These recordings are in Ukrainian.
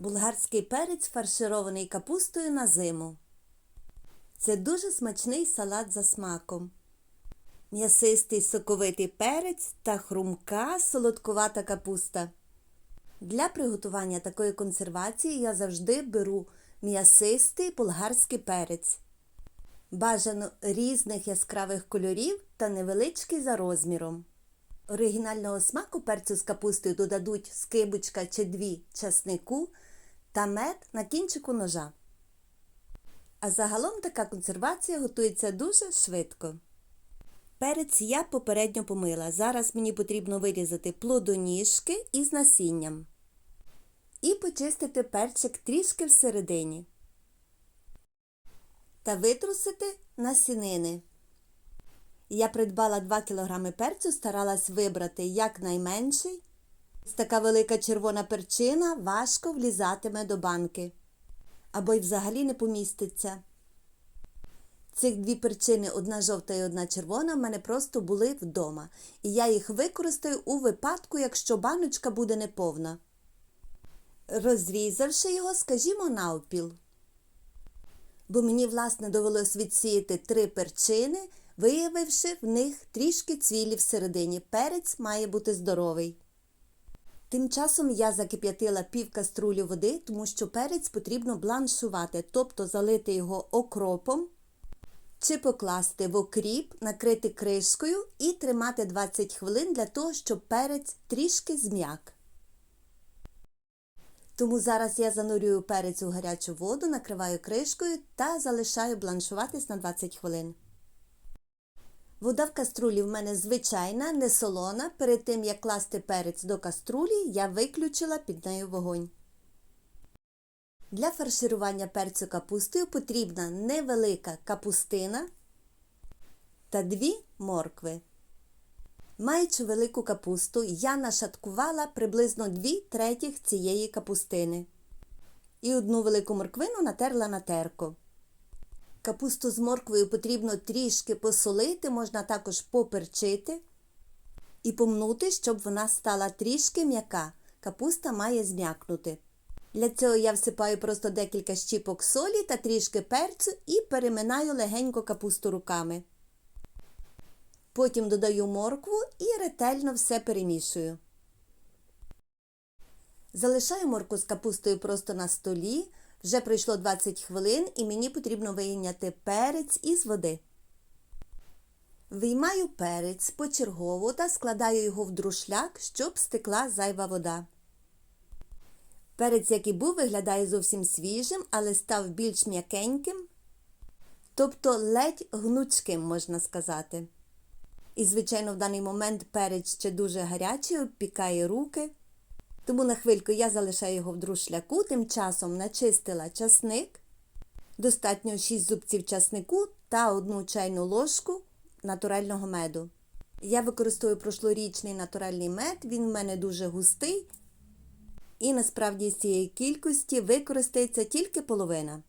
Булгарський перець фарширований капустою на зиму. Це дуже смачний салат за смаком. М'ясистий соковитий перець та хрумка солодкувата капуста. Для приготування такої консервації я завжди беру м'ясистий болгарський перець. Бажано різних яскравих кольорів та невеличкий за розміром. Оригінального смаку перцю з капустою додадуть скибочка чи дві часнику та мед на кінчику ножа. А загалом така консервація готується дуже швидко. Перець я попередньо помила. Зараз мені потрібно вирізати плодоніжки із насінням. І почистити перчик трішки всередині. Та витрусити насінини. Я придбала 2 кг перцю, старалась вибрати якнайменший. Така велика червона перчина важко влізатиме до банки. Або й взагалі не поміститься. Цих дві перчини, одна жовта і одна червона, в мене просто були вдома. І я їх використаю у випадку, якщо баночка буде неповна. Розрізавши його, скажімо, навпіл. Бо мені, власне, довелось відсіяти три перчини, виявивши в них трішки цвілі всередині. Перець має бути здоровий. Тим часом я закип'ятила пів каструлі води, тому що перець потрібно бланшувати, тобто залити його окропом чи покласти в окріп, накрити кришкою і тримати 20 хвилин для того, щоб перець трішки зм'як. Тому зараз я занурюю перець у гарячу воду, накриваю кришкою та залишаю бланшуватись на 20 хвилин. Вода в каструлі в мене звичайна, не солона. Перед тим, як класти перець до каструлі, я виключила під нею вогонь. Для фарширування перцю капустою потрібна невелика капустина та дві моркви. Маючи велику капусту, я нашаткувала приблизно 2 третіх цієї капустини. І одну велику морквину натерла на терку. Капусту з морквою потрібно трішки посолити, можна також поперчити і помнути, щоб вона стала трішки м'яка. Капуста має зм'якнути. Для цього я всипаю просто декілька щіпок солі та трішки перцю і переминаю легенько капусту руками. Потім додаю моркву і ретельно все перемішую. Залишаю морку з капустою просто на столі. Вже пройшло 20 хвилин і мені потрібно вийняти перець із води. Виймаю перець почергово та складаю його в друшляк, щоб стекла зайва вода. Перець, як і був, виглядає зовсім свіжим, але став більш м'якеньким, тобто ледь гнучким, можна сказати. І, звичайно, в даний момент перець ще дуже гарячий, обпікає руки. Тому на хвильку я залишаю його в друшляку, тим часом начистила часник, достатньо 6 зубців часнику та одну чайну ложку натурального меду. Я використовую прошлорічний натуральний мед, він в мене дуже густий. І насправді з цієї кількості використається тільки половина.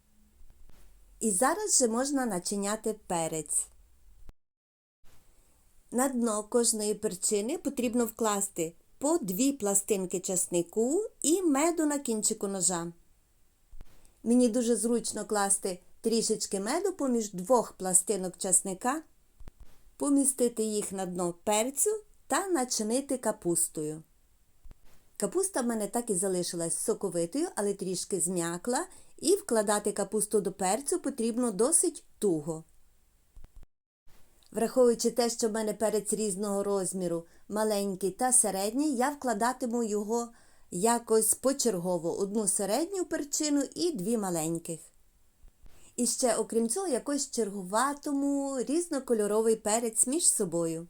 І зараз же можна начиняти перець. На дно кожної перчини потрібно вкласти по дві пластинки часнику і меду на кінчику ножа. Мені дуже зручно класти трішечки меду поміж двох пластинок часника, помістити їх на дно перцю та начинити капустою. Капуста в мене так і залишилась соковитою, але трішки зм'якла, і вкладати капусту до перцю потрібно досить туго. Враховуючи те, що в мене перець різного розміру, маленький та середній, я вкладатиму його якось почергово одну середню перчину і дві маленьких. І ще, окрім цього, якось чергуватиму різнокольоровий перець між собою.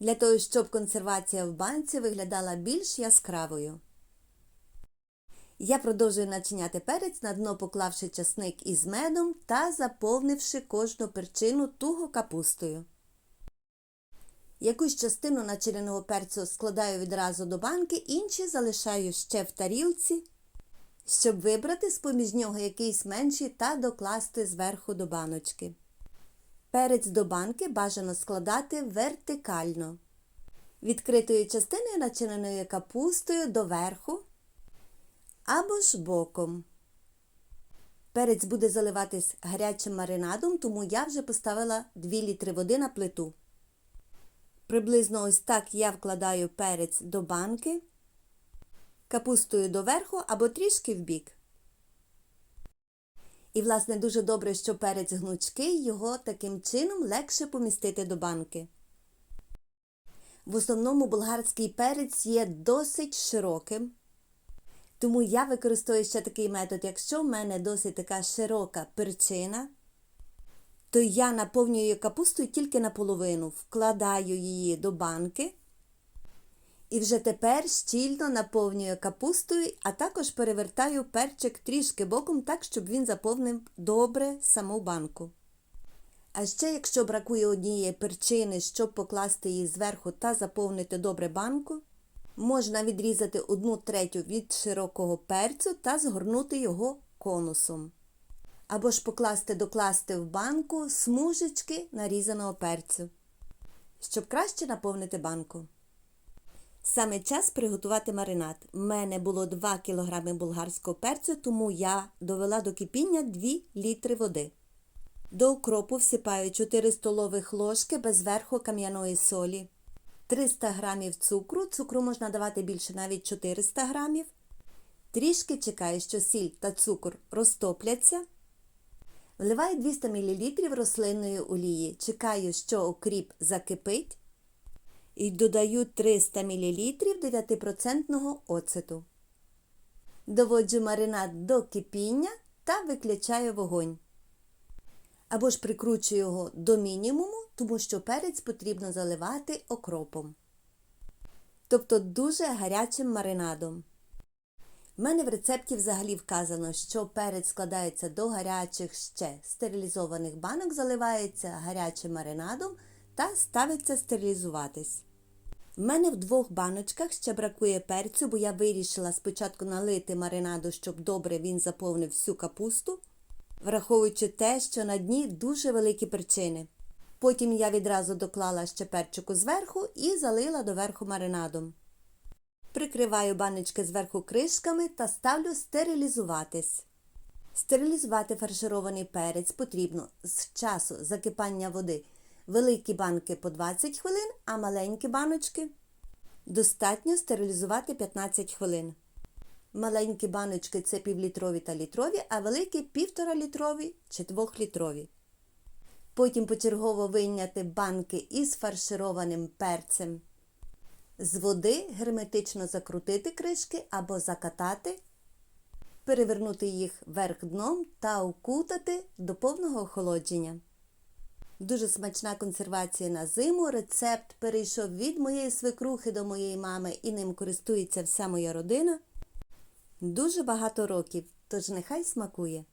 Для того, щоб консервація в банці виглядала більш яскравою. Я продовжую начиняти перець, на дно поклавши часник із медом та заповнивши кожну перчину туго капустою. Якусь частину начиненого перцю складаю відразу до банки, інші залишаю ще в тарілці, щоб вибрати з поміж нього якийсь менший та докласти зверху до баночки. Перець до банки бажано складати вертикально. Відкритою частиною начиненою капустою доверху або ж боком. Перець буде заливатись гарячим маринадом, тому я вже поставила 2 літри води на плиту. Приблизно ось так я вкладаю перець до банки, капустою доверху або трішки вбік. І, власне, дуже добре, що перець гнучкий, його таким чином легше помістити до банки. В основному болгарський перець є досить широким. Тому я використовую ще такий метод, якщо в мене досить така широка перчина, то я наповнюю капустою тільки наполовину, вкладаю її до банки. І вже тепер щільно наповнюю капустою, а також перевертаю перчик трішки боком, так, щоб він заповнив добре саму банку. А ще, якщо бракує однієї перчини, щоб покласти її зверху та заповнити добре банку, можна відрізати одну третю від широкого перцю та згорнути його конусом. Або ж покласти докласти в банку смужечки нарізаного перцю, щоб краще наповнити банку. Саме час приготувати маринад. У мене було 2 кг болгарського перцю, тому я довела до кипіння 2 літри води. До укропу всипаю 4 столових ложки без верху кам'яної солі, 300 г цукру, цукру можна давати більше навіть 400 г. Трішки чекаю, що сіль та цукор розтопляться. Вливаю 200 мл рослинної олії. Чекаю, що окріп закипить. І додаю 300 мл 9% оцету. Доводжу маринад до кипіння та виключаю вогонь. Або ж прикручую його до мінімуму, тому що перець потрібно заливати окропом. Тобто дуже гарячим маринадом. У мене в рецепті взагалі вказано, що перець складається до гарячих ще стерилізованих банок, заливається гарячим маринадом та ставиться стерилізуватись. У мене в двох баночках ще бракує перцю, бо я вирішила спочатку налити маринаду, щоб добре він заповнив всю капусту, враховуючи те, що на дні дуже великі перчини. Потім я відразу доклала ще перчику зверху і залила доверху маринадом. Прикриваю баночки зверху кришками та ставлю стерилізуватись. Стерилізувати фарширований перець потрібно з часу закипання води. Великі банки по 20 хвилин, а маленькі баночки достатньо стерилізувати 15 хвилин. Маленькі баночки це півлітрові та літрові, а великі півтора літрові чи двохлітрові. Потім почергово вийняти банки із фаршированим перцем. З води герметично закрутити кришки або закатати, перевернути їх вверх дном та укутати до повного охолодження. Дуже смачна консервація на зиму. Рецепт перейшов від моєї свекрухи до моєї мами і ним користується вся моя родина. Дуже багато років, тож нехай смакує.